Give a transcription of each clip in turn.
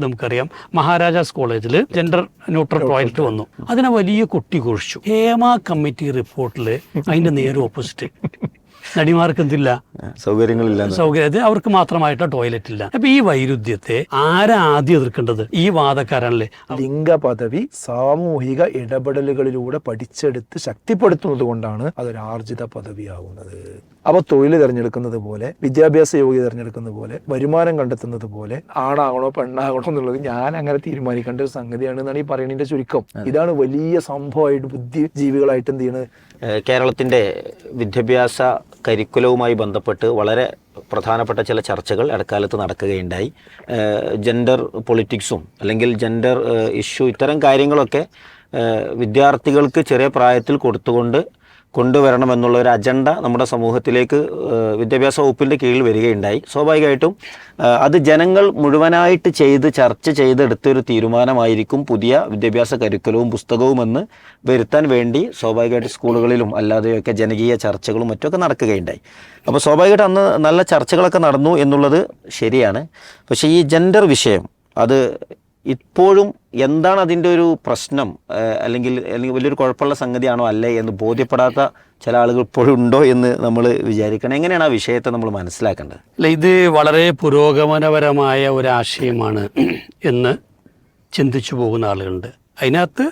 നമുക്കറിയാം. മഹാരാജാസ് കോളേജിൽ gender neutral toilet വന്നു. അതിനെ വലിയ കൊട്ടി കുഴിച്ചു ഹേമ കമ്മിറ്റി റിപ്പോർട്ടിൽ അതിന്റെ നേരെ ഓപ്പോസിറ്റ് നടിമാർക്ക് എന്തില്ല സൗകര്യങ്ങളില്ല. സൗകര്യം. അവർക്ക് മാത്രമായിട്ട് ടോയ്ലറ്റ് ഇല്ല. അപ്പൊ ഈ വൈരുദ്ധ്യത്തെ ആരാ ആദ്യം എതിർക്കേണ്ടത്? ഈ വാദക്കാരനല്ലേ ലിംഗ പദവി സാമൂഹിക ഇടപെടലുകളിലൂടെ പഠിച്ചെടുത്ത് ശക്തിപ്പെടുത്തുന്നത് കൊണ്ടാണ് അതൊരു ആർജിത പദവിയാവുന്നത്. അപ്പൊ തൊഴിൽ തിരഞ്ഞെടുക്കുന്നത് പോലെ വിദ്യാഭ്യാസ യോഗ്യത തിരഞ്ഞെടുക്കുന്നത് പോലെ വരുമാനം കണ്ടെത്തുന്നത് പോലെ ആണാകണോ പെണ്ണാകണോ എന്നുള്ളത് ഞാൻ അങ്ങനെ തീരുമാനിക്കേണ്ട ഒരു സംഗതിയാണ് എന്നാണ് ഈ പറയുന്നതിന്റെ ചുരുക്കം. ഇതാണ് വലിയ സംഭവമായിട്ട് ബുദ്ധിജീവികളായിട്ട് എന്ത് ചെയ്യുന്നത് കേരളത്തിന്റെ വിദ്യാഭ്യാസ കരിക്കുലവുമായി ബന്ധപ്പെട്ട് വളരെ പ്രധാനപ്പെട്ട ചില ചർച്ചകൾ ഇടക്കാലത്ത് നടക്കുകയുണ്ടായി. ജെൻഡർ പൊളിറ്റിക്സും അല്ലെങ്കിൽ ജെൻഡർ ഇഷ്യൂ ഇത്തരം കാര്യങ്ങളൊക്കെ വിദ്യാർത്ഥികൾക്ക് ചെറിയ പ്രായത്തിൽ കൊടുത്തുകൊണ്ട് കൊണ്ടുവരണമെന്നുള്ള ഒരു അജണ്ട നമ്മുടെ സമൂഹത്തിലേക്ക് വിദ്യാഭ്യാസ വകുപ്പിന്റെ കീഴിൽ വരികയുണ്ടായി. സ്വാഭാവികമായിട്ടും അത് ജനങ്ങൾ മുഴുവനായിട്ട് ചെയ്ത് ചർച്ച ചെയ്തെടുത്തൊരു തീരുമാനമായിരിക്കും പുതിയ വിദ്യാഭ്യാസ കരിക്കുലവും പുസ്തകവുമെന്ന് വരുത്താൻ വേണ്ടി സ്വാഭാവികമായിട്ട് സ്കൂളുകളിലും അല്ലാതെയൊക്കെ ജനകീയ ചർച്ചകളും മറ്റുമൊക്കെ നടക്കുകയുണ്ടായി. അപ്പോൾ സ്വാഭാവികമായിട്ട് അന്ന് നല്ല ചർച്ചകളൊക്കെ നടന്നു എന്നുള്ളത് ശരിയാണ്. പക്ഷേ ഈ ജെൻഡർ വിഷയം അത് ഇപ്പോഴും എന്താണ് അതിന്റെ ഒരു പ്രശ്നം? അല്ലെങ്കിൽ അല്ലെങ്കിൽ വലിയൊരു കുഴപ്പമുള്ള സംഗതിയാണോ അല്ലേ എന്ന് ബോധ്യപ്പെടാത്ത ചില ആളുകൾ ഇപ്പോഴും ഉണ്ടോ എന്ന് നമ്മൾ വിചാരിക്കണം. എങ്ങനെയാണ് ആ വിഷയത്തെ നമ്മൾ മനസ്സിലാക്കേണ്ടത്? അല്ല ഇത് വളരെ പുരോഗമനപരമായ ഒരാശയമാണ് എന്ന് ചിന്തിച്ചു പോകുന്ന ആളുകളുണ്ട്. അതിനകത്ത്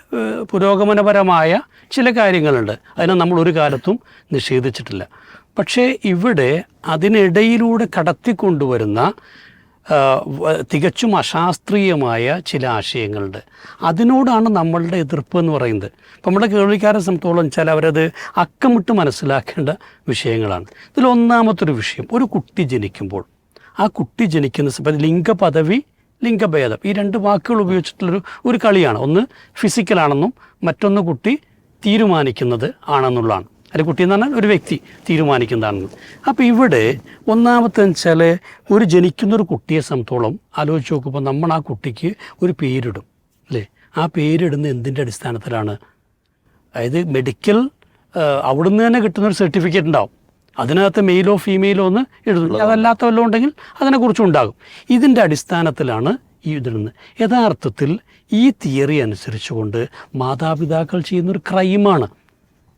പുരോഗമനപരമായ ചില കാര്യങ്ങളുണ്ട്. അതിനെ നമ്മൾ ഒരു കാലത്തും നിഷേധിച്ചിട്ടില്ല. പക്ഷേ ഇവിടെ അതിനിടയിലൂടെ കടത്തിക്കൊണ്ടുവരുന്ന തികച്ചും അശാസ്ത്രീയമായ ചില ആശയങ്ങളുണ്ട്. അതിനോടാണ് നമ്മളുടെ എതിർപ്പ് എന്ന് പറയുന്നത്. ഇപ്പം നമ്മുടെ കേൾവിക്കാരെ സംബന്ധിച്ചോളം വെച്ചാൽ അവരത് അക്കമിട്ട് മനസ്സിലാക്കേണ്ട വിഷയങ്ങളാണ്. ഇതിൽ ഒന്നാമത്തൊരു വിഷയം ഒരു കുട്ടി ജനിക്കുമ്പോൾ. ആ കുട്ടി ജനിക്കുന്ന സമയത്ത് ലിംഗപദവി ലിംഗഭേദം ഈ രണ്ട് വാക്കുകൾ ഉപയോഗിച്ചിട്ടുള്ളൊരു ഒരു കളിയാണ്. ഒന്ന് ഫിസിക്കലാണെന്നും മറ്റൊന്ന് കുട്ടി തീരുമാനിക്കുന്നത് ആണെന്നുള്ളതാണ്. അല്ലെ കുട്ടി എന്ന് പറഞ്ഞാൽ ഒരു വ്യക്തി തീരുമാനിക്കുന്നതാണെന്ന്. അപ്പോൾ ഇവിടെ ഒന്നാമത്തെ വെച്ചാൽ ഒരു ജനിക്കുന്ന ഒരു കുട്ടിയെ സംബന്ധിച്ചോളം ആലോചിച്ച് നോക്കുമ്പോൾ നമ്മൾ ആ കുട്ടിക്ക് ഒരു പേരിടും അല്ലേ? ആ പേരിടുന്ന എന്തിന്റെ അടിസ്ഥാനത്തിലാണ്? അതായത് മെഡിക്കൽ അവിടുന്ന് തന്നെ കിട്ടുന്ന ഒരു സർട്ടിഫിക്കറ്റ് ഉണ്ടാവും. അതിനകത്ത് മെയിലോ ഫീമെയിലോ ഒന്ന് എഴുതുന്നു അതല്ലാത്ത വല്ലതും ഉണ്ടെങ്കിൽ അതിനെക്കുറിച്ചും ഉണ്ടാകും. ഇതിന്റെ അടിസ്ഥാനത്തിലാണ് ഈ ഇതിടുന്നത്. യഥാർത്ഥത്തിൽ ഈ തിയറി അനുസരിച്ചുകൊണ്ട് മാതാപിതാക്കൾ ചെയ്യുന്നൊരു ക്രൈമാണ്.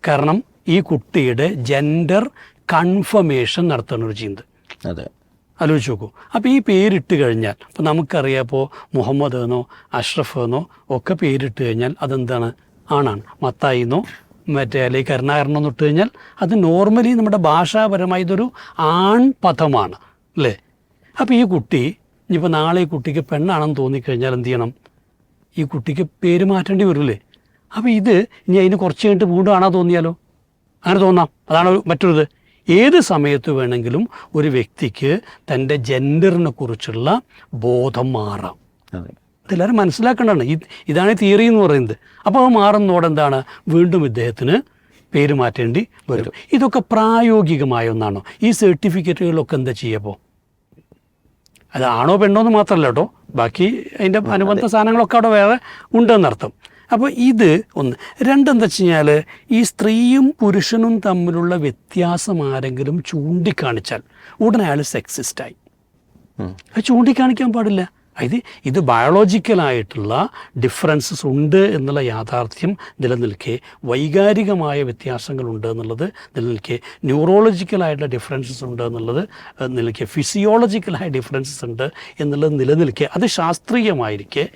കാരണം ഈ കുട്ടിയുടെ ജെൻഡർ കൺഫർമേഷൻ നടത്തുന്ന ഒരു ചിന്ത. അതെ. ആലോചിച്ച് നോക്കൂ. അപ്പോൾ ഈ പേരിട്ട് കഴിഞ്ഞാൽ ഇപ്പോൾ നമുക്കറിയാം ഇപ്പോൾ മുഹമ്മദ് എന്നോ അഷ്റഫ് എന്നോ ഒക്കെ പേരിട്ട് കഴിഞ്ഞാൽ അതെന്താണ്? ആണാണ്. മത്തായി എന്നോ മറ്റേ അല്ലെങ്കിൽ കരുണാകരണം എന്ന് ഇട്ട് കഴിഞ്ഞാൽ അത് നോർമലി നമ്മുടെ ഭാഷാപരമായി ഇതൊരു ആൺ പദമാണ് അല്ലേ? അപ്പോൾ ഈ കുട്ടി ഇനിയിപ്പോൾ നാളെ ഈ കുട്ടിക്ക് പെണ്ണാണെന്ന് തോന്നിക്കഴിഞ്ഞാൽ എന്ത് ചെയ്യണം? ഈ കുട്ടിക്ക് പേര് മാറ്റേണ്ടി വരില്ലേ? അപ്പോൾ ഇത് ഇനി അതിന് കുറച്ച് കഴിഞ്ഞിട്ട് വീണ്ടും ആണോ തോന്നിയാലോ? അങ്ങനെ തോന്നാം. അതാണ് മറ്റൊരു മറ്റൊരിത്. ഏത് സമയത്ത് വേണമെങ്കിലും ഒരു വ്യക്തിക്ക് തന്റെ ജെൻഡറിനെ കുറിച്ചുള്ള ബോധം മാറാം. അതെ. ഇതെല്ലാവരും മനസ്സിലാക്കേണ്ടതാണ്. ഈ ഇതാണ് തിയറി എന്ന് പറയുന്നത്. അപ്പോൾ അത് മാറുന്നതോടെ എന്താണ്? വീണ്ടും ഇദ്ദേഹത്തിന് പേര് മാറ്റേണ്ടി വരും. ഇതൊക്കെ പ്രായോഗികമായ ഒന്നാണോ? ഈ സർട്ടിഫിക്കറ്റുകളിലൊക്കെ എന്താ ചെയ്യപ്പോൾ അതാണോ പെണ്ണോ എന്ന് മാത്രമല്ല കേട്ടോ. ബാക്കി അതിന്റെ അനുബന്ധ സാധനങ്ങളൊക്കെ അവിടെ വേറെ ഉണ്ടെന്നർത്ഥം. അപ്പോൾ ഇത് ഒന്ന്. രണ്ടെന്താ വെച്ച് കഴിഞ്ഞാൽ ഈ സ്ത്രീയും പുരുഷനും തമ്മിലുള്ള വ്യത്യാസം ആരെങ്കിലും ചൂണ്ടിക്കാണിച്ചാൽ ഉടനെ അയാൾ സെക്സിസ്റ്റായി. അത് ചൂണ്ടിക്കാണിക്കാൻ പാടില്ല. ഇത് ഇത് ബയോളജിക്കലായിട്ടുള്ള ഡിഫറൻസസ് ഉണ്ട് എന്നുള്ള യാഥാർത്ഥ്യം നിലനിൽക്കെ വൈകാരികമായ വ്യത്യാസങ്ങളുണ്ട് എന്നുള്ളത് നിലനിൽക്കെ ന്യൂറോളജിക്കലായിട്ടുള്ള ഡിഫറൻസസ് ഉണ്ട് എന്നുള്ളത് നിലനിൽക്കെ ഫിസിയോളജിക്കലായ ഡിഫറൻസസ് ഉണ്ട് എന്നുള്ളത് നിലനിൽക്കെ അത് ശാസ്ത്രീയമായിരിക്കെ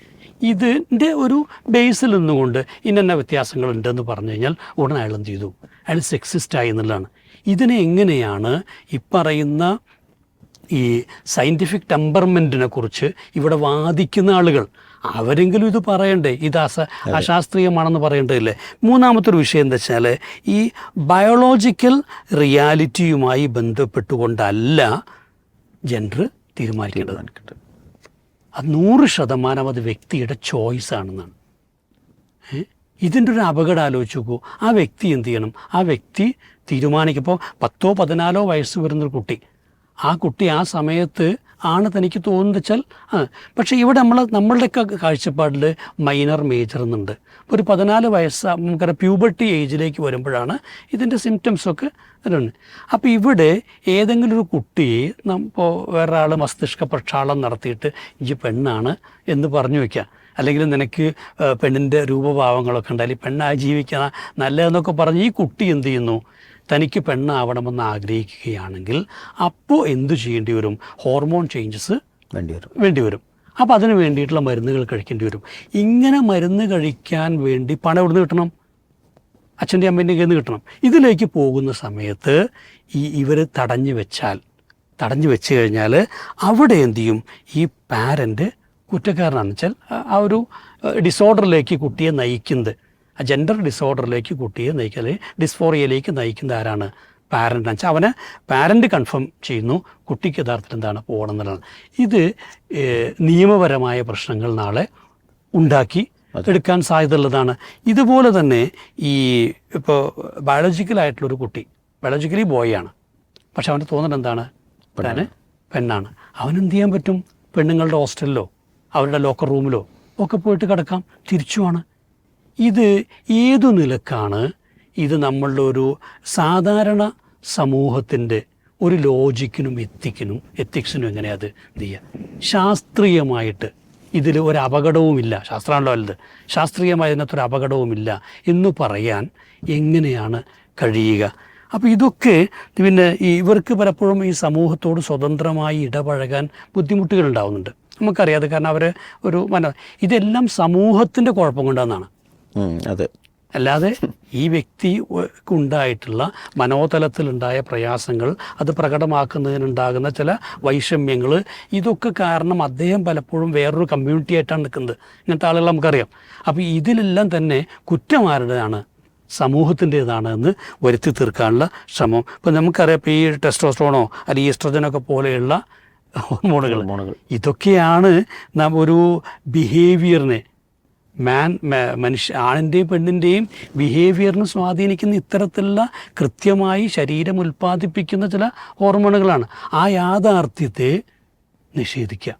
ഇതിന്റെ ഒരു ബേസിൽ നിന്നുകൊണ്ട് ഇന്ന വ്യത്യാസങ്ങളുണ്ടെന്ന് പറഞ്ഞു കഴിഞ്ഞാൽ ഉടനെ അയാൾ എന്ത് ചെയ്തു? അയാൾ സെക്സിസ്റ്റായി എന്നുള്ളതാണ്. ഇതിനെ എങ്ങനെയാണ് ഈ പറയുന്ന ഈ സയന്റിഫിക് ടെമ്പർമെന്റിനെ കുറിച്ച് ഇവിടെ വാദിക്കുന്ന ആളുകൾ? അവരെങ്കിലും ഇത് പറയണ്ടേ? ഇത് അസ അശാസ്ത്രീയമാണെന്ന് പറയേണ്ടതില്ലേ? മൂന്നാമത്തെ ഒരു വിഷയം എന്താ വെച്ചാൽ ഈ ബയോളജിക്കൽ റിയാലിറ്റിയുമായി ബന്ധപ്പെട്ടുകൊണ്ടല്ല ജെൻഡർ തീരുമാനിക്കേണ്ടത്. അത് നൂറ് ശതമാനം അത് വ്യക്തിയുടെ ചോയ്സ് ആണെന്നാണ്. ഏ? ഇതിന്റെ ഒരു അപകടം ആലോചിച്ച് ആ വ്യക്തി എന്ത് ചെയ്യണം? ആ വ്യക്തി തീരുമാനിക്കുമ്പോൾ പത്തോ പതിനാലോ വയസ്സ് വരുന്നൊരു കുട്ടി. ആ കുട്ടി ആ സമയത്ത് ആണ് തനിക്ക് തോന്നുന്നത് വെച്ചാൽ പക്ഷേ ഇവിടെ നമ്മൾ നമ്മളുടെയൊക്കെ കാഴ്ചപ്പാടിൽ മൈനർ മേജർ എന്നുണ്ട്. ഒരു പതിനാല് വയസ്സ് നമുക്കറിയാം പ്യൂബർട്ടി ഏജിലേക്ക് വരുമ്പോഴാണ് ഇതിന്റെ സിംറ്റംസൊക്കെ വരുന്നത്. അപ്പോൾ ഇവിടെ ഏതെങ്കിലും ഒരു കുട്ടിയെ ഇപ്പോൾ വേറൊരാൾ മസ്തിഷ്ക പ്രക്ഷാളനം നടത്തിയിട്ട് ഈ പെണ്ണാണ് എന്ന് പറഞ്ഞു വയ്ക്കുക അല്ലെങ്കിൽ നിനക്ക് പെണ്ണിന്റെ രൂപഭാവങ്ങളൊക്കെ ഉണ്ട് അല്ലെങ്കിൽ പെണ്ണായി ജീവിക്കുന്ന നല്ലതെന്നൊക്കെ പറഞ്ഞ് ഈ കുട്ടി എന്ത് ചെയ്യുന്നു? തനിക്ക് പെണ്ണാവണമെന്ന് ആഗ്രഹിക്കുകയാണെങ്കിൽ അപ്പോൾ എന്തു ചെയ്യേണ്ടി വരും? ഹോർമോൺ ചേഞ്ചസ് വേണ്ടി വരും. വേണ്ടി വരും. അപ്പോൾ അതിന് വേണ്ടിയിട്ടുള്ള മരുന്നുകൾ കഴിക്കേണ്ടി വരും. ഇങ്ങനെ മരുന്ന് കഴിക്കാൻ വേണ്ടി പണം എവിടുന്ന് കിട്ടണം? അച്ഛന്റെ അമ്മേന്റെ കയ്യിൽ നിന്ന് കിട്ടണം. ഇതിലേക്ക് പോകുന്ന സമയത്ത് ഈ ഇവർ തടഞ്ഞു വെച്ചാൽ തടഞ്ഞു വെച്ച് കഴിഞ്ഞാൽ അവിടെ എന്ത് ചെയ്യും? ഈ പാരന്റ് കുറ്റക്കാരനാണെന്ന് വെച്ചാൽ ആ- ഒരു ഡിസോർഡറിലേക്ക് കുട്ടിയെ നയിക്കുന്നത്. ജെൻഡർ ഡിസോർഡറിലേക്ക് കുട്ടിയെ നയിക്കുക അല്ലെങ്കിൽ ഡിസ്ഫോറിയയിലേക്ക് നയിക്കുന്ന ആരാണ്? പാരന്റ് വെച്ചാൽ അവനെ പാരന്റ് കൺഫേം ചെയ്യുന്നു കുട്ടിക്ക് യഥാർത്ഥത്തിൽ എന്താണ് പോകണം എന്നുള്ളത്. ഇത് നിയമപരമായ പ്രശ്നങ്ങൾ നാളെ ഉണ്ടാക്കി എടുക്കാൻ സാധ്യതയുള്ളതാണ്. ഇതുപോലെ തന്നെ ഈ ഇപ്പോൾ ബയോളജിക്കലായിട്ടുള്ളൊരു കുട്ടി ബയോളജിക്കലി ബോയാണ് ആണ്. പക്ഷെ അവന്റെ തോന്നൽ എന്താണ്? പെണ്ണ് പെണ്ണാണ്. അവനെന്ത് ചെയ്യാൻ പറ്റും? പെണ്ണുങ്ങളുടെ ഹോസ്റ്റലിലോ അവരുടെ ലോക്കർ റൂമിലോ ഒക്കെ പോയിട്ട് കിടക്കാം. തിരിച്ചുമാണ് ഇത് ഏതു നിലക്കാണ്? ഇത് നമ്മളുടെ ഒരു സാധാരണ സമൂഹത്തിന്റെ ഒരു ലോജിക്കിനും എത്തിക്കിനും എത്തിക്സിനും എങ്ങനെയാ അത് ചെയ്യുക ശാസ്ത്രീയമായിട്ട് ഇതിൽ ഒരു അപകടവുമില്ല. ശാസ്ത്രമാണല്ലോ വലുത്. ശാസ്ത്രീയമായി ഇതിനകത്തൊരു അപകടവുമില്ല എന്ന് പറയാൻ എങ്ങനെയാണ് കഴിയുക? അപ്പോൾ ഇതൊക്കെ പിന്നെ ഇവർക്ക് പലപ്പോഴും ഈ സമൂഹത്തോട് സ്വതന്ത്രമായി ഇടപഴകാൻ ബുദ്ധിമുട്ടുകൾ ഉണ്ടാവുന്നുണ്ട്. നമുക്കറിയാം അത് കാരണം അവർ ഒരു മന ഇതെല്ലാം സമൂഹത്തിന്റെ കുഴപ്പം കൊണ്ടാണെന്നാണ് അതെ. അല്ലാതെ ഈ വ്യക്തിക്കുണ്ടായിട്ടുള്ള മനോതലത്തിലുണ്ടായ പ്രയാസങ്ങൾ അത് പ്രകടമാക്കുന്നതിനുണ്ടാകുന്ന ചില വൈഷമ്യങ്ങൾ ഇതൊക്കെ കാരണം അദ്ദേഹം പലപ്പോഴും വേറൊരു കമ്മ്യൂണിറ്റി ആയിട്ടാണ് നിൽക്കുന്നത്. ഇങ്ങനത്തെ ആളുകൾ നമുക്കറിയാം. അപ്പോൾ ഇതിലെല്ലാം തന്നെ കുറ്റം ആരുടേതാണ് സമൂഹത്തിന്റേതാണ് എന്ന് വരുത്തി തീർക്കാനുള്ള ശ്രമം. ഇപ്പം നമുക്കറിയാം ഇപ്പോൾ ഈ ടെസ്റ്റോസ്ട്രോണോ അല്ലെങ്കിൽ ഈസ്ട്രജനൊക്കെ പോലെയുള്ള ഹോർമോണുകൾ. ഇതൊക്കെയാണ് നാം ഒരു ബിഹേവിയറിനെ മാൻ മനുഷ്യ ആണിന്റെയും പെണ്ണിന്റെയും ബിഹേവിയറിനെ സ്വാധീനിക്കുന്ന ഇത്തരത്തിലുള്ള കൃത്യമായി ശരീരം ഉൽപ്പാദിപ്പിക്കുന്ന ചില ഹോർമോണുകളാണ് ആ യാഥാർത്ഥ്യത്തെ നിഷേധിക്കുക.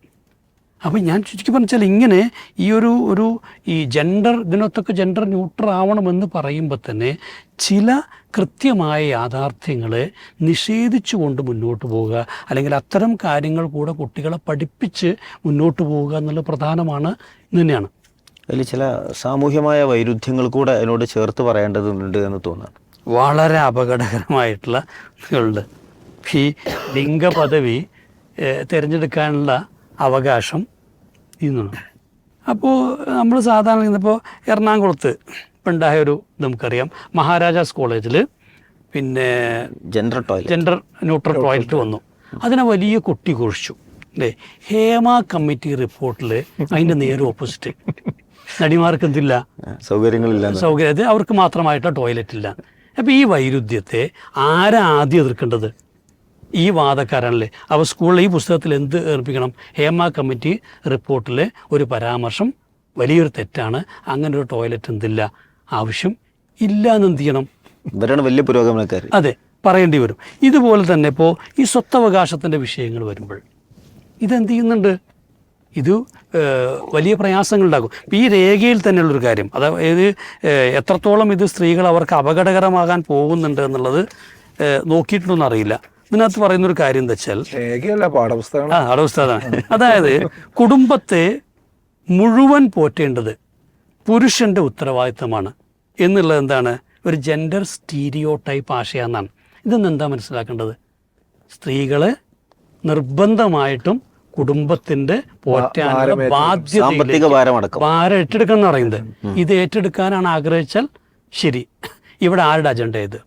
അപ്പോൾ ഞാൻ ചുരുക്കി പറഞ്ഞാൽ ഇങ്ങനെ ഈ ഒരു ഒരു ഈ ജെൻഡർ ഇതിനകത്തൊക്കെ ജെൻഡർ ന്യൂട്രൽ ആവണമെന്ന് പറയുമ്പോൾ തന്നെ ചില കൃത്യമായ യാഥാർത്ഥ്യങ്ങളെ നിഷേധിച്ചുകൊണ്ട് മുന്നോട്ട് പോവുക. അല്ലെങ്കിൽ അത്തരം കാര്യങ്ങൾ കൂടെ കുട്ടികളെ പഠിപ്പിച്ച് മുന്നോട്ട് പോവുക എന്നുള്ള പ്രധാനമാണ് തന്നെയാണ്. അതിൽ ചില സാമൂഹ്യമായ വൈരുദ്ധ്യങ്ങൾ കൂടെ അതിനോട് ചേർത്ത് പറയേണ്ടതുണ്ട് എന്ന് തോന്നുന്നു വളരെ അപകടകരമായിട്ടുള്ള ഇതുണ്ട്. ഈ ലിംഗപദവി തിരഞ്ഞെടുക്കാനുള്ള അവകാശം ഇന്നാണ് അപ്പോൾ നമ്മൾ സാധാരണ ഇന്നിപ്പോൾ എറണാകുളത്ത് ഉണ്ടായ ഒരു നമുക്കറിയാം. മഹാരാജാസ് കോളേജിൽ പിന്നെ gender toilet gender neutral toilet വന്നു. അതിനെ വലിയ കൊട്ടി കുഴിച്ചു അല്ലേ ഹേമ കമ്മിറ്റി റിപ്പോർട്ടിൽ അതിന്റെ നേരെ ഓപ്പോസിറ്റ് നടിമാർക്ക് എന്തില്ല സൗകര്യങ്ങളില്ല സൗകര്യം അത് അവർക്ക് മാത്രമായിട്ട് ടോയ്ലറ്റ് ഇല്ല അപ്പോൾ ഈ വൈരുദ്ധ്യത്തെ ആരാ ആദ്യം എതിർക്കേണ്ടത്? ഈ വാദക്കാരാണല്ലേ? അവ സ്കൂളിൽ ഈ പുസ്തകത്തിൽ എന്ത് ഏർപ്പിക്കണം? ഹേമ കമ്മിറ്റി റിപ്പോർട്ടിലെ ഒരു പരാമർശം വലിയൊരു തെറ്റാണ്. അങ്ങനെ ഒരു ടോയ്ലറ്റ് എന്തില്ല? ആവശ്യം ഇല്ല എന്ന് എന്ത് ചെയ്യണം? ഇവരാണ് വലിയ പുരോഗമനക്കാർ അതെ പറയേണ്ടി വരും. ഇതുപോലെ തന്നെ ഇപ്പോൾ ഈ സ്വത്തവകാശത്തിന്റെ വിഷയങ്ങൾ വരുമ്പോൾ ഇതെന്ത് ചെയ്യുന്നുണ്ട്? ഇത് വലിയ പ്രയാസങ്ങളുണ്ടാകും ഈ രേഖയിൽ തന്നെയുള്ളൊരു കാര്യം. അതായത് എത്രത്തോളം ഇത് സ്ത്രീകൾ അവർക്ക് അപകടകരമാകാൻ പോകുന്നുണ്ട് എന്നുള്ളത് നോക്കിയിട്ടുണ്ടോ അറിയില്ല. ഇതിനകത്ത് പറയുന്നൊരു കാര്യം എന്താ വെച്ചാൽ ആ പാഠപുസ്തകമാണ് അതായത് കുടുംബത്തെ മുഴുവൻ പോറ്റേണ്ടത് പുരുഷന്റെ ഉത്തരവാദിത്തമാണ്. എന്നുള്ളത് എന്താണ്? ഒരു ജെൻഡർ സ്റ്റീരിയോ ടൈപ്പ് ആശയാന്നാണ്. ഇതെന്ന് എന്താ മനസ്സിലാക്കേണ്ടത്? സ്ത്രീകളെ നിർബന്ധമായിട്ടും കുടുംബത്തിന്റെ പോറ്റാനുള്ള ബാധ്യത ഭാരം ഏറ്റെടുക്കണം എന്ന് പറയുന്നത്. ഇത് ഏറ്റെടുക്കാനാണ് ആഗ്രഹിച്ചാൽ ശരി. ഇവിടെ ആരുടെ അജണ്ട ഇത്?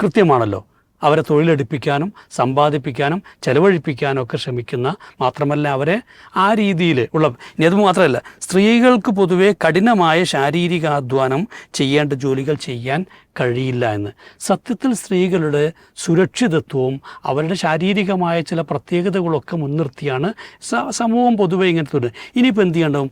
കൃത്യമാണല്ലോ. അവരെ തൊഴിലെടുപ്പിക്കാനും സമ്പാദിപ്പിക്കാനും ചെലവഴിപ്പിക്കാനും ഒക്കെ ശ്രമിക്കുന്ന മാത്രമല്ല അവരെ ആ രീതിയിൽ ഉള്ള ഇനി അത് മാത്രമല്ല സ്ത്രീകൾക്ക് പൊതുവെ കഠിനമായ ശാരീരിക അധ്വാനം ചെയ്യേണ്ട ജോലികൾ ചെയ്യാൻ കഴിയില്ല എന്ന്. സത്യത്തിൽ സ്ത്രീകളുടെ സുരക്ഷിതത്വവും അവരുടെ ശാരീരികമായ ചില പ്രത്യേകതകളൊക്കെ മുൻനിർത്തിയാണ് സ- സമൂഹം പൊതുവെ ഇങ്ങനെ തുടരുന്നത്. ഇനിയിപ്പോൾ എന്ത് ചെയ്യണ്ടാവും?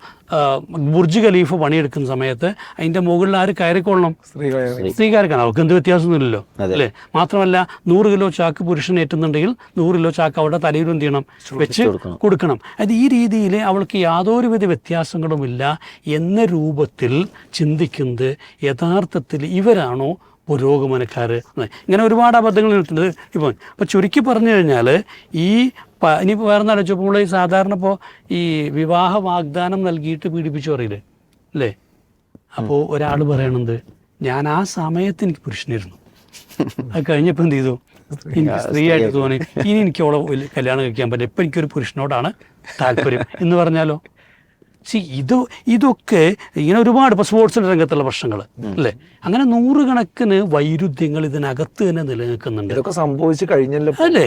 ബുർജ് ഖലീഫ് പണിയെടുക്കുന്ന സമയത്ത് അതിന്റെ മുകളിൽ ആര് കയറിക്കൊള്ളണം? സ്ത്രീകളെ സ്ത്രീകാർക്കാണ് അവർക്ക് എന്ത് വ്യത്യാസമൊന്നുമില്ലല്ലോ അല്ലേ? മാത്രമല്ല നൂറ് കിലോ ചാക്ക് പുരുഷൻ ഏറ്റുന്നുണ്ടെങ്കിൽ നൂറ് കിലോ ചാക്ക് അവരുടെ തലയിൽ എന്ത് ചെയ്യണം? വെച്ച് കൊടുക്കണം. അത് ഈ രീതിയിൽ അവൾക്ക് യാതൊരുവിധ വ്യത്യാസങ്ങളുമില്ല എന്ന രൂപത്തിൽ ചിന്തിക്കുന്നത് യഥാർത്ഥത്തിൽ ഇവരാണോ പുരോഗമനക്കാർ ഇങ്ങനെ ഒരുപാട് അബദ്ധങ്ങൾ നിൽക്കുന്നത് ഇപ്പോൾ അപ്പോൾ ചുരുക്കി പറഞ്ഞു കഴിഞ്ഞാൽ ഈ പ ഇനിയിപ്പോൾ വേറെ എന്താ വെച്ചപ്പോൾ ഈ സാധാരണ ഇപ്പോൾ ഈ വിവാഹ വാഗ്ദാനം നൽകിയിട്ട് പീഡിപ്പിച്ചു പറയില്ലേ? അല്ലേ? അപ്പോൾ ഒരാൾ പറയണത് ഞാൻ ആ സമയത്ത് എനിക്ക് പുരുഷനായിരുന്നു അത് കഴിഞ്ഞപ്പോൾ എന്ത് ചെയ്തു? എനിക്ക് സ്ത്രീ ആയിട്ട് തോന്നി. ഇനി എനിക്ക് അവളെ കല്യാണം കഴിക്കാൻ പറ്റില്ല. ഇപ്പം എനിക്കൊരു പുരുഷനോടാണ് താല്പര്യം. എന്ന് പറഞ്ഞാലോ? സി ഇത് ഇതൊക്കെ ഇങ്ങനെ ഒരുപാട് ഇപ്പോൾ സ്പോർട്സിന്റെ രംഗത്തുള്ള പ്രശ്നങ്ങൾ അല്ലേ? അങ്ങനെ നൂറുകണക്കിന് വൈരുദ്ധ്യങ്ങൾ ഇതിനകത്ത് തന്നെ നിലനിൽക്കുന്നുണ്ട്. ഇതൊക്കെ സംഭവിച്ചു കഴിഞ്ഞല്ലോ. അല്ലേ?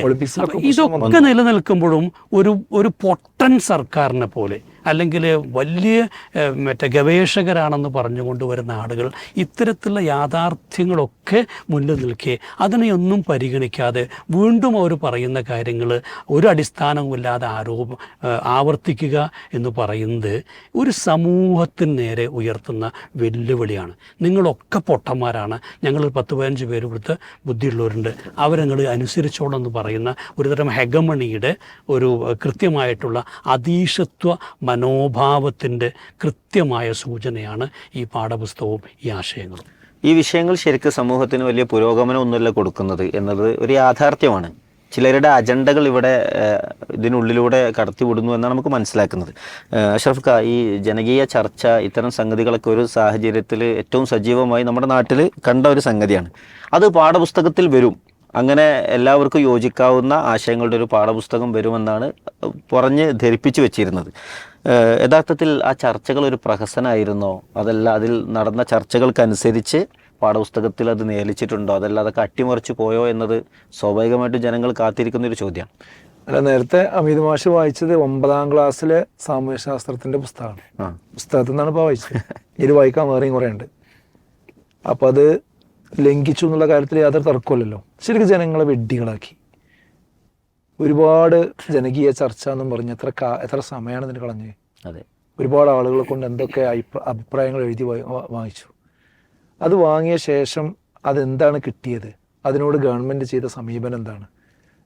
ഇതൊക്കെ നിലനിൽക്കുമ്പോഴും ഒരു ഒരു പൊട്ടൻ സർക്കാരിനെ പോലെ അല്ലെങ്കിൽ വലിയ മറ്റേ ഗവേഷകരാണെന്ന് പറഞ്ഞുകൊണ്ട് വരുന്ന ആളുകൾ ഇത്തരത്തിലുള്ള യാഥാർത്ഥ്യങ്ങളൊക്കെ മുന്നിൽ നിൽക്കെ അതിനെയൊന്നും പരിഗണിക്കാതെ വീണ്ടും അവർ പറയുന്ന കാര്യങ്ങൾ ഒരു അടിസ്ഥാനവുമില്ലാതെ ആരോപ ആവർത്തിക്കുക എന്ന് പറയുന്നത് ഒരു സമൂഹത്തിന് നേരെ ഉയർത്തുന്ന വെല്ലുവിളിയാണ്. നിങ്ങളൊക്കെ പൊട്ടന്മാരാണ്. ഞങ്ങൾ പത്ത് പതിനഞ്ച് പേര് ഇവിടുത്തെ ബുദ്ധിയുള്ളവരുണ്ട്. അവരങ്ങൾ അനുസരിച്ചോളെന്ന് എന്ന് പറയുന്ന ഒരുതരം ഹെഗമണിയുടെ ഒരു കൃത്യമായിട്ടുള്ള അതീശത്വ മനോഭാവത്തിന്റെ കൃത്യമായ സൂചനയാണ് ഈ പാഠപുസ്തകവും ഈ ആശയങ്ങളും. ഈ വിഷയങ്ങൾ ശരിക്കും സമൂഹത്തിന് വലിയ പുരോഗമനമൊന്നുമല്ല കൊടുക്കുന്നത് എന്നത് ഒരു യാഥാർത്ഥ്യമാണ്. ചിലരുടെ അജണ്ടകൾ ഇവിടെ ഇതിനുള്ളിലൂടെ കടത്തിവിടുന്നു എന്നാണ് നമുക്ക് മനസ്സിലാക്കുന്നത്. അഷറഫ് ഖാ ഈ ജനകീയ ചർച്ച ഇത്തരം സംഗതികളൊക്കെ ഒരു സാഹചര്യത്തിൽ ഏറ്റവും സജീവമായി നമ്മുടെ നാട്ടിൽ കണ്ട ഒരു സംഗതിയാണ്. അത് പാഠപുസ്തകത്തിൽ വരും. അങ്ങനെ എല്ലാവർക്കും യോജിക്കാവുന്ന ആശയങ്ങളുടെ ഒരു പാഠപുസ്തകം വരുമെന്നാണ് പറഞ്ഞ് ധരിപ്പിച്ചു വെച്ചിരുന്നത്. യഥാർത്ഥത്തിൽ ആ ചർച്ചകൾ ഒരു പ്രഹസനമായിരുന്നോ അതല്ല അതിൽ നടന്ന ചർച്ചകൾക്കനുസരിച്ച് പാഠപുസ്തകത്തിൽ അത് നേലിച്ചിട്ടുണ്ടോ അതല്ല അതൊക്കെ അട്ടിമറിച്ച് പോയോ എന്നത് സ്വാഭാവികമായിട്ടും ജനങ്ങൾ കാത്തിരിക്കുന്ന ഒരു ചോദ്യം. അല്ല നേരത്തെ അമിത് മാഷ് വായിച്ചത് ഒമ്പതാം ക്ലാസ്സിലെ സാമൂഹ്യശാസ്ത്രത്തിന്റെ പുസ്തകമാണ്. പുസ്തകത്തിൽ നിന്നാണ് ഇപ്പോൾ വായിച്ചത്. ഇത് വായിക്കാൻ വേറെയും കുറേ ഉണ്ട്. അപ്പോൾ അത് ലംഘിച്ചു എന്നുള്ള കാര്യത്തിൽ യാതൊരു തർക്കമില്ലല്ലോ ശരിക്കും ജനങ്ങളെ വെഡ്ഡികളാക്കി. ഒരുപാട് ജനകീയ ചർച്ച എന്നും പറഞ്ഞ് എത്ര എത്ര സമയമാണ് ഇതിന് കളഞ്ഞത്? അതെ. ഒരുപാട് ആളുകളെ കൊണ്ട് എന്തൊക്കെ അഭിപ്രായങ്ങൾ എഴുതി വാങ്ങിച്ചു അത് വാങ്ങിയ ശേഷം അതെന്താണ് കിട്ടിയത്? അതിനോട് ഗവൺമെന്റ് ചെയ്ത സമീപനം എന്താണ്?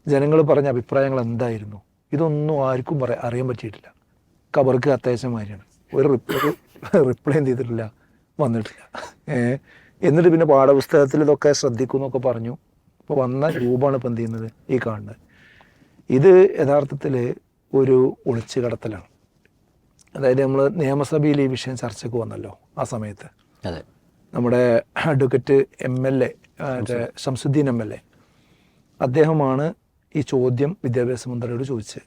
ജനങ്ങൾ പറഞ്ഞ അഭിപ്രായങ്ങൾ എന്തായിരുന്നു? ഇതൊന്നും ആർക്കും പറയാൻ അറിയാൻ പറ്റിയിട്ടില്ല. കബർക്ക് അത്യാവശ്യമാരിയാണ് ഒരു റിപ്ലൈ റിപ്ലൈ എന്ത് ചെയ്തിട്ടില്ല? വന്നിട്ടില്ല. എന്നിട്ട് പിന്നെ പാഠപുസ്തകത്തിൽ ഇതൊക്കെ ശ്രദ്ധിക്കും എന്നൊക്കെ പറഞ്ഞു. അപ്പോൾ വന്ന രൂപമാണ് ഇപ്പം എന്ത് ചെയ്യുന്നത്? ഈ കാണുന്നത്. ഇത് യഥാർത്ഥത്തിൽ ഒരു ഒളിച്ചു കടത്തലാണ് അതായത് നമ്മൾ നിയമസഭയിൽ ഈ വിഷയം ചർച്ചയ്ക്ക് വന്നല്ലോ ആ സമയത്ത്. അതെ. നമ്മുടെ advocate M L A Shamsuddin Shamsuddin M L A അദ്ദേഹമാണ് ഈ ചോദ്യം വിദ്യാഭ്യാസ മന്ത്രിയോട് ചോദിച്ചത്.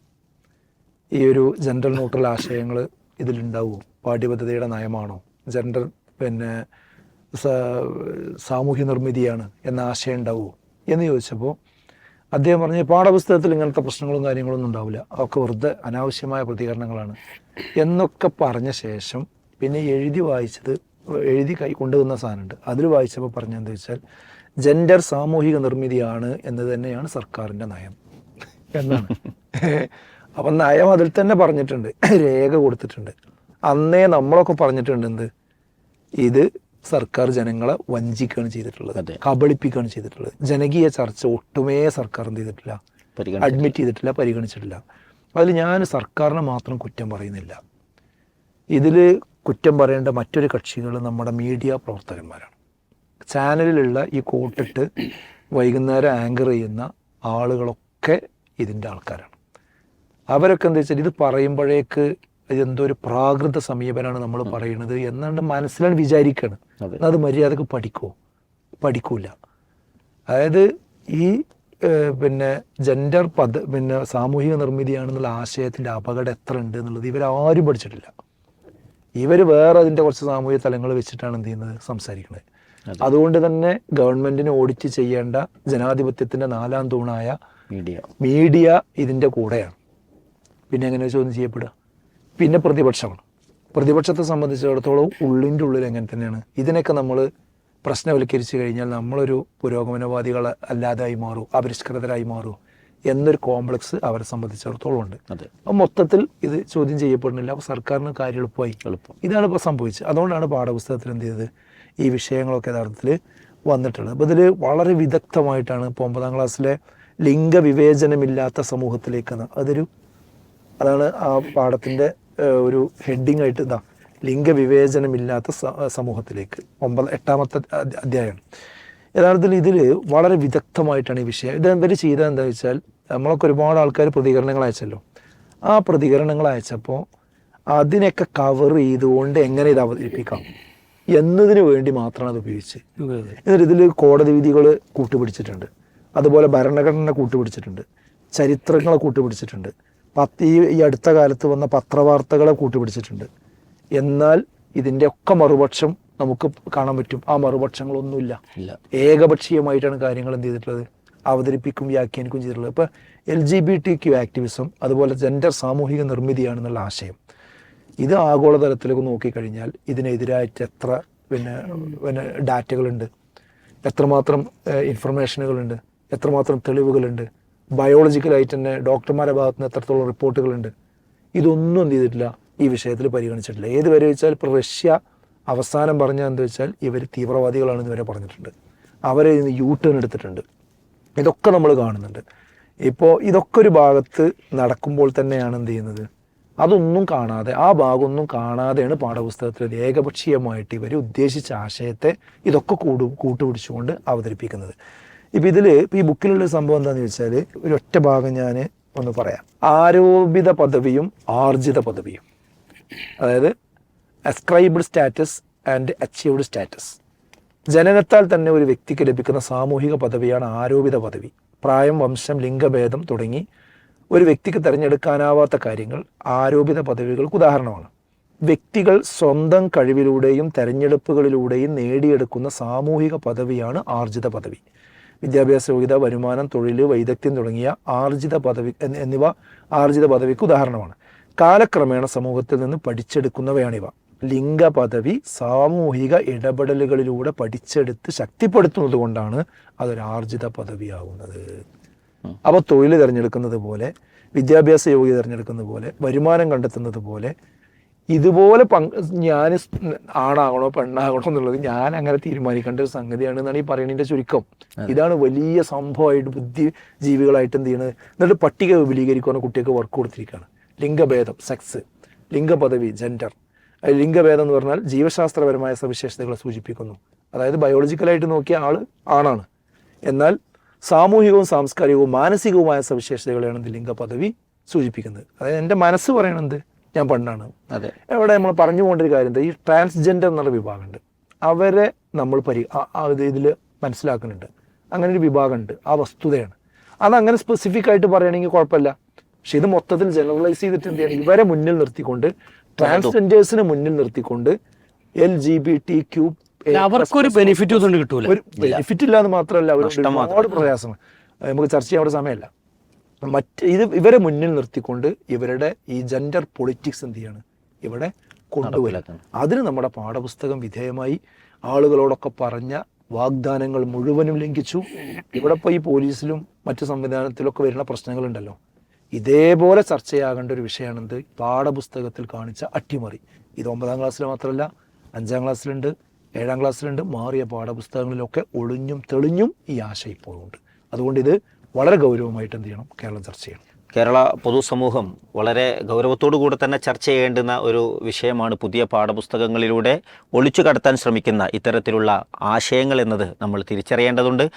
ഈ ഒരു ജെൻഡർ ന്യൂട്രൽ ആശയങ്ങൾ ഇതിലുണ്ടാവുമോ പാഠ്യപദ്ധതിയുടെ നയമാണോ? ജെൻഡർ പിന്നെ സാമൂഹ്യ നിർമ്മിതിയാണ് എന്ന ആശയം ഉണ്ടാവുമോ എന്ന് ചോദിച്ചപ്പോൾ അദ്ദേഹം പറഞ്ഞു പാഠപുസ്തകത്തിൽ ഇങ്ങനത്തെ പ്രശ്നങ്ങളും കാര്യങ്ങളൊന്നും ഉണ്ടാവില്ല. അതൊക്കെ വെറുതെ അനാവശ്യമായ പ്രതികരണങ്ങളാണ്. എന്നൊക്കെ പറഞ്ഞ ശേഷം പിന്നെ എഴുതി വായിച്ചത് എഴുതി കൈ കൊണ്ടുവന്ന സാധനമുണ്ട്. അതിൽ വായിച്ചപ്പോൾ പറഞ്ഞെന്താ വെച്ചാൽ ജെൻഡർ സാമൂഹിക നിർമ്മിതിയാണ് എന്ന് തന്നെയാണ് സർക്കാരിന്റെ നയം എന്നാണ്. അപ്പം നയം അതിൽ തന്നെ പറഞ്ഞിട്ടുണ്ട്. രേഖ കൊടുത്തിട്ടുണ്ട്. അന്നേ നമ്മളൊക്കെ പറഞ്ഞിട്ടുണ്ട് എന്ത്? ഇത് സർക്കാർ ജനങ്ങളെ വഞ്ചിക്കുകയാണ് ചെയ്തിട്ടുള്ളത് കബളിപ്പിക്കുകയാണ് ചെയ്തിട്ടുള്ളത്. ജനകീയ ചർച്ച ഒട്ടുമേ സർക്കാർ എന്ത് ചെയ്തിട്ടില്ല അഡ്മിറ്റ് ചെയ്തിട്ടില്ല പരിഗണിച്ചിട്ടില്ല. അതിൽ ഞാൻ സർക്കാരിനെ മാത്രം കുറ്റം പറയുന്നില്ല. ഇതിൽ കുറ്റം പറയേണ്ട മറ്റൊരു കക്ഷികൾ നമ്മുടെ മീഡിയ പ്രവർത്തകന്മാരാണ്. ചാനലിലുള്ള ഈ കോട്ടിട്ട് വൈകുന്നേരം ആങ്കർ ചെയ്യുന്ന ആളുകളൊക്കെ ഇതിന്റെ ആൾക്കാരാണ്. അവരൊക്കെ എന്താ വെച്ചാൽ ഇത് പറയുമ്പോഴേക്ക് ഇതെന്തോ ഒരു പ്രാകൃത സമീപനമാണ് നമ്മൾ പറയുന്നത് എന്നാണ്ട് മനസ്സിലാണ് വിചാരിക്കുകയാണ് അത്. മര്യാദയ്ക്ക് പഠിക്കുമോ പഠിക്കൂല. അതായത് ഈ പിന്നെ ജെൻഡർ പദ പിന്നെ സാമൂഹിക നിർമ്മിതിയാണെന്നുള്ള ആശയത്തിന്റെ അപകടം എത്ര ഉണ്ട് എന്നുള്ളത് ഇവരാരും പഠിച്ചിട്ടില്ല. ഇവർ വേറെ അതിന്റെ കുറച്ച് സാമൂഹിക തലങ്ങൾ വെച്ചിട്ടാണ് എന്ത് ചെയ്യുന്നത് സംസാരിക്കുന്നത് അതുകൊണ്ട് തന്നെ ഗവൺമെന്റിനെ ഓഡിറ്റ് ചെയ്യേണ്ട ജനാധിപത്യത്തിന്റെ നാലാം തൂണായ മീഡിയ. മീഡിയ ഇതിന്റെ കൂടെയാണ്. പിന്നെ എങ്ങനെ ചോദ്യം ചെയ്യപ്പെടുക? പിന്നെ പ്രതിപക്ഷമാണ്. പ്രതിപക്ഷത്തെ സംബന്ധിച്ചിടത്തോളം ഉള്ളിന്റെ ഉള്ളിൽ എങ്ങനെ തന്നെയാണ്. ഇതിനൊക്കെ നമ്മൾ പ്രശ്നവൽക്കരിച്ചു കഴിഞ്ഞാൽ നമ്മളൊരു പുരോഗമനവാദികൾ അല്ലാതായി മാറും അപരിഷ്കൃതരായി മാറും എന്നൊരു കോംപ്ലക്സ് അവരെ സംബന്ധിച്ചിടത്തോളം ഉണ്ട്. അപ്പം മൊത്തത്തിൽ ഇത് ചോദ്യം ചെയ്യപ്പെടുന്നില്ല. അപ്പോൾ സർക്കാരിന് കാര്യം എളുപ്പമായി. എളുപ്പം. ഇതാണ് ഇപ്പോൾ സംഭവിച്ചത്. അതുകൊണ്ടാണ് പാഠപുസ്തകത്തിൽ എന്ത് ചെയ്തത്? ഈ വിഷയങ്ങളൊക്കെ യഥാർത്ഥത്തിൽ വന്നിട്ടുള്ളത്. അപ്പോൾ ഇതിൽ വളരെ വിദഗ്ധമായിട്ടാണ് ഇപ്പോൾ ഒമ്പതാം ക്ലാസ്സിലെ ലിംഗവിവേചനമില്ലാത്ത സമൂഹത്തിലേക്ക് അതൊരു അതാണ് ആ പാഠത്തിന്റെ ഒരു ഹെഡിങ് ആയിട്ട് ഇതാ ലിംഗവിവേചനമില്ലാത്ത സമൂഹത്തിലേക്ക്. ഒമ്പത് എട്ടാമത്തെ അധ്യ- അധ്യായമാണ് യഥാർത്ഥത്തിൽ ഇതിൽ വളരെ വിദഗ്ധമായിട്ടാണ് ഈ വിഷയം. ഇത് ഇവർ ചെയ്തത് എന്താ വെച്ചാൽ നമ്മളൊക്കെ ഒരുപാട് ആൾക്കാർ പ്രതികരണങ്ങൾ അയച്ചല്ലോ. ആ പ്രതികരണങ്ങൾ അയച്ചപ്പോൾ അതിനൊക്കെ കവർ ചെയ്തുകൊണ്ട് എങ്ങനെ ഇത് അവതരിപ്പിക്കാം? എന്നതിന് വേണ്ടി മാത്രമാണ് അത് ഉപയോഗിച്ച്. എന്നിട്ട് ഇതിൽ കോടതി വിധികൾ കൂട്ടുപിടിച്ചിട്ടുണ്ട്. അതുപോലെ ഭരണഘടന കൂട്ടുപിടിച്ചിട്ടുണ്ട്. ചരിത്രങ്ങളെ കൂട്ടുപിടിച്ചിട്ടുണ്ട്. പത്ത് ഈ ഈ അടുത്ത കാലത്ത് വന്ന പത്രവാർത്തകളെ കൂട്ടുപിടിച്ചിട്ടുണ്ട് എന്നാൽ ഇതിന്റെ ഒക്കെ മറുപക്ഷം നമുക്ക് കാണാൻ പറ്റും. ആ മറുപക്ഷങ്ങളൊന്നുമില്ല. ഇല്ല. ഏകപക്ഷീയമായിട്ടാണ് കാര്യങ്ങൾ എന്ത് ചെയ്തിട്ടുള്ളത്? അവതരിപ്പിക്കും വ്യാഖ്യാനിക്കും ചെയ്തിട്ടുള്ളത്. ഇപ്പോൾ L G B T Q activism അതുപോലെ ജെൻഡർ സാമൂഹിക നിർമ്മിതിയാണെന്നുള്ള ആശയം. ഇത് ആഗോളതലത്തിലേക്ക് നോക്കിക്കഴിഞ്ഞാൽ ഇതിനെതിരായിട്ട് എത്ര പിന്നെ പിന്നെ ഡാറ്റകളുണ്ട്? എത്രമാത്രം ഇൻഫർമേഷനുകളുണ്ട്? എത്രമാത്രം തെളിവുകളുണ്ട്? ബയോളജിക്കലായിട്ട് തന്നെ ഡോക്ടർമാരുടെ ഭാഗത്ത് നിന്ന് എത്രത്തോളം റിപ്പോർട്ടുകളുണ്ട്. ഇതൊന്നും എന്ത് ചെയ്തിട്ടില്ല ഈ വിഷയത്തിൽ പരിഗണിച്ചിട്ടില്ല. ഏത് വരെ വെച്ചാൽ ഇപ്പോൾ റഷ്യ അവസാനം പറഞ്ഞ എന്താ വെച്ചാൽ ഇവർ തീവ്രവാദികളാണെന്ന് വരെ പറഞ്ഞിട്ടുണ്ട്. അവരെ ഇന്ന് യൂ ടേൺ എടുത്തിട്ടുണ്ട്. ഇതൊക്കെ നമ്മൾ കാണുന്നുണ്ട്. ഇപ്പോൾ ഇതൊക്കെ ഒരു ഭാഗത്ത് നടക്കുമ്പോൾ തന്നെയാണ് എന്ത് ചെയ്യുന്നത്? അതൊന്നും കാണാതെ ആ ഭാഗമൊന്നും കാണാതെയാണ് പാഠപുസ്തകത്തിൽ ഏകപക്ഷീയമായിട്ട് ഇവർ ഉദ്ദേശിച്ച ആശയത്തെ ഇതൊക്കെ കൂടു കൂട്ടുപിടിച്ചുകൊണ്ട് അവതരിപ്പിക്കുന്നത്. ഇപ്പം ഇതിൽ ഈ ബുക്കിലുള്ള സംഭവം എന്താണെന്ന് വെച്ചാൽ ഒരു ഒറ്റ ഭാഗം ഞാൻ ഒന്ന് പറയാം. ആരോപിത പദവിയും ആർജിത പദവിയും. അതായത് ascribed status and achieved status ജനനത്താൽ തന്നെ ഒരു വ്യക്തിക്ക് ലഭിക്കുന്ന സാമൂഹിക പദവിയാണ് ആരോപിത പദവി. പ്രായം വംശം ലിംഗഭേദം തുടങ്ങി ഒരു വ്യക്തിക്ക് തിരഞ്ഞെടുക്കാനാവാത്ത കാര്യങ്ങൾ ആരോപിത പദവികൾക്ക് ഉദാഹരണമാണ്. വ്യക്തികൾ സ്വന്തം കഴിവിലൂടെയും തെരഞ്ഞെടുപ്പുകളിലൂടെയും നേടിയെടുക്കുന്ന സാമൂഹിക പദവിയാണ് ആർജിത പദവി. വിദ്യാഭ്യാസ യോഗ്യത വരുമാനം തൊഴിൽ വൈദഗ്ധ്യം തുടങ്ങിയ ആർജിത പദവി എന്നി- എന്നിവ ആർജിത പദവിക്ക് ഉദാഹരണമാണ്. കാലക്രമേണ സമൂഹത്തിൽ നിന്ന് പഠിച്ചെടുക്കുന്നവയാണിവ. ലിംഗ പദവി സാമൂഹിക ഇടപെടലുകളിലൂടെ പഠിച്ചെടുത്ത് ശക്തിപ്പെടുത്തുന്നത് കൊണ്ടാണ് അതൊരു ആർജിത പദവിയാവുന്നത്. അപ്പോൾ തൊഴിൽ തിരഞ്ഞെടുക്കുന്നത് പോലെ വിദ്യാഭ്യാസ യോഗ്യത തിരഞ്ഞെടുക്കുന്നത് പോലെ വരുമാനം കണ്ടെത്തുന്നത് പോലെ ഇതുപോലെ പങ്ക് ഞാൻ ആണാകണോ പെണ്ണാകണോ എന്നുള്ളത് ഞാൻ അങ്ങനെ തീരുമാനിക്കേണ്ട ഒരു സംഗതിയാണ് എന്നാണ് ഈ പറയണതിന്റെ ചുരുക്കം. ഇതാണ് വലിയ സംഭവമായിട്ട് ബുദ്ധി ജീവികളായിട്ട് എന്ത് ചെയ്യുന്നത് എന്നിട്ട് പട്ടിക വിപുലീകരിക്കുന്ന കുട്ടികൾക്ക് വർക്ക് കൊടുത്തിരിക്കുകയാണ് ലിംഗഭേദം സെക്സ് ലിംഗപദവി ജെൻഡർ ലിംഗഭേദം എന്ന് പറഞ്ഞാൽ ജീവശാസ്ത്രപരമായ സവിശേഷതകളെ സൂചിപ്പിക്കുന്നു. അതായത് ബയോളജിക്കലായിട്ട് നോക്കിയ ആൾ ആണാണ്. എന്നാൽ സാമൂഹികവും സാംസ്കാരികവും മാനസികവുമായ സവിശേഷതകളെയാണ് ലിംഗപദവി സൂചിപ്പിക്കുന്നത്. അതായത് എന്റെ മനസ്സ് പറയണത് ഞാൻ പെണ്ണാണ്. അതെ. ഇവിടെ നമ്മൾ പറഞ്ഞു പോകേണ്ട ഒരു കാര്യം എന്താ? ഈ ട്രാൻസ്ജെൻഡർ എന്നുള്ള വിഭാഗമുണ്ട്. അവരെ നമ്മൾ പരി ഇതിൽ മനസ്സിലാക്കുന്നുണ്ട്. അങ്ങനെ ഒരു വിഭാഗമുണ്ട്. ആ വസ്തുതയാണ്. അതങ്ങനെ സ്പെസിഫിക് ആയിട്ട് പറയുകയാണെങ്കിൽ കുഴപ്പമില്ല. പക്ഷെ ഇത് മൊത്തത്തിൽ ജനറലൈസ് ചെയ്തിട്ട് എന്ത് ചെയ്യണം? ഇവരെ മുന്നിൽ നിർത്തിക്കൊണ്ട് ട്രാൻസ്ജെൻഡേഴ്സിനെ മുന്നിൽ നിർത്തിക്കൊണ്ട് L G B T Q അവർക്കൊരു ബെനിഫിറ്റ് ഒന്നും കിട്ടൂല. ഒരു ബെനിഫിറ്റ് ഇല്ല എന്ന് മാത്രമല്ല അവർ ഒരുപാട് പ്രയാസമാണ് നമുക്ക് ചർച്ച ചെയ്യാൻ അവിടെ സമയമല്ല. മറ്റ് ഇത് ഇവരെ മുന്നിൽ നിർത്തിക്കൊണ്ട് ഇവരുടെ ഈ ജെൻഡർ പൊളിറ്റിക്സ് എന്ത് ചെയ്യാണ്? ഇവിടെ കൊണ്ടുപോയി അതിന് നമ്മുടെ പാഠപുസ്തകം വിധേയമായി ആളുകളോടൊക്കെ പറഞ്ഞ വാഗ്ദാനങ്ങൾ മുഴുവനും ലംഘിച്ചു. ഇവിടെ ഇപ്പോൾ ഈ പോലീസിലും മറ്റു സംവിധാനത്തിലൊക്കെ വരുന്ന പ്രശ്നങ്ങളുണ്ടല്ലോ. ഇതേപോലെ ചർച്ചയാകേണ്ട ഒരു വിഷയമാണെന്ത്? പാഠപുസ്തകത്തിൽ കാണിച്ച അട്ടിമറി. ഇത് ഒമ്പതാം ക്ലാസ്സിൽ മാത്രമല്ല അഞ്ചാം ക്ലാസ്സിലുണ്ട് ഏഴാം ക്ലാസ്സിലുണ്ട് മാറിയ പാഠപുസ്തകങ്ങളിലൊക്കെ ഒളിഞ്ഞും തെളിഞ്ഞും ഈ ആശയം ഇപ്പോഴുണ്ട് അതുകൊണ്ട് ഇത് വളരെ ഗൗരവമായിട്ട് എന്ത് ചെയ്യണം? കേരളം ചർച്ച ചെയ്യണം. കേരള പൊതുസമൂഹം വളരെ ഗൗരവത്തോടു കൂടെ തന്നെ ചർച്ച ചെയ്യേണ്ടുന്ന ഒരു വിഷയമാണ് പുതിയ പാഠപുസ്തകങ്ങളിലൂടെ ഒളിച്ചു കടത്താൻ ശ്രമിക്കുന്ന ഇത്തരത്തിലുള്ള ആശയങ്ങൾ എന്നത് നമ്മൾ തിരിച്ചറിയേണ്ടതുണ്ട്.